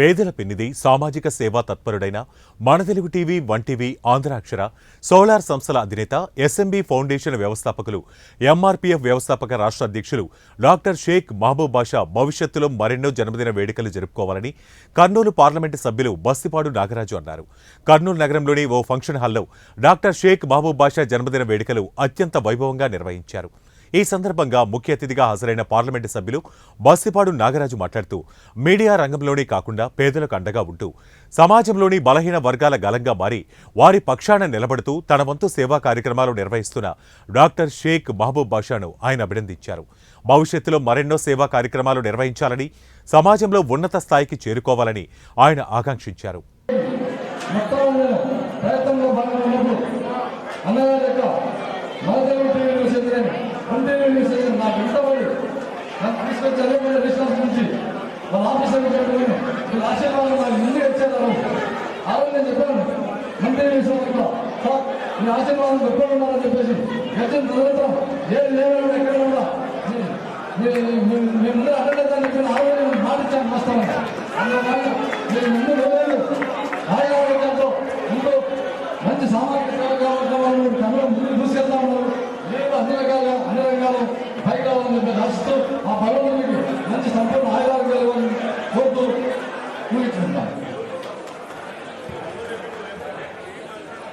పేదల పెన్నిది సామాజిక సేవా తత్పరుడైన మన Telugu TV one TV Andhrakshara solar సంస్థల అధినేత ఎస్ఎంబి ఫౌండేషన్ వ్యవస్థాపకులు ఎంఆర్పీఎఫ్ వ్యవస్థాపక రాష్ట్ర అధ్యక్షులు డాక్టర్ షేక్ మహబూబ్ బాషా భవిష్యత్తులో మరెన్నో జన్మదిన వేడుకలు జరుపుకోవాలని కర్నూలు పార్లమెంటు సభ్యులు బస్తిపాడు నాగరాజు అన్నారు. కర్నూలు నగరంలోని ఓ ఫంక్షన్ హాల్లో డాక్టర్ షేక్ మహబూబ్ బాషా జన్మదిన వేడుకలు అత్యంత వైభవంగా నిర్వహించారు. ఈ సందర్భంగా ముఖ్య అతిథిగా హాజరైన పార్లమెంటు సభ్యులు బస్సిపాడు నాగరాజు మాట్లాడుతూ మీడియా రంగంలోనే కాకుండా పేదలకు అండగా ఉంటూ సమాజంలోని బలహీన వర్గాల గలంగా మారి వారి పక్షాన నిలబడుతూ తన వంతు సేవా కార్యక్రమాలు నిర్వహిస్తున్న డాక్టర్ షేక్ మహబూబ్ బాషాను ఆయన అభినందించారు. భవిష్యత్తులో మరెన్నో సేవా కార్యక్రమాలు నిర్వహించాలని సమాజంలో ఉన్నత స్థాయికి చేరుకోవాలని ఆయన ఆకాంక్షించారు. తీసుకొచ్చి అదే డిస్టెన్స్ నుంచి వాళ్ళ ఆఫీసర్ పెట్టుకుని వీళ్ళ ఆశీర్వాదం నాకు ముందే ఇచ్చారు ఆ రోజు నేను చెప్పాను మంత్రి న్యూస్ సార్ మీ ఆశీర్వాదం ఎప్పుడు ఉన్నారని చెప్పేసి గడిచిన నిరంతరం ఏది లేవని ఎక్కడ కూడా మీ ముందు అడగలేదని చెప్పిన ఆ రోజు నేను మాట ఇచ్చాను వాస్తవంగా అందువల్ల మీ ముందు వెళ్ళలేదు ఆయా వర్గాలతో ముందు మంచి సామాజిక సేవగా వర్గాలను తమలో ముందు తీసుకెళ్తా ఉన్నారు. మీరు అన్ని రకాల అన్ని రంగాలు ఆ భగవంతుడు మంచి సంపూర్ణ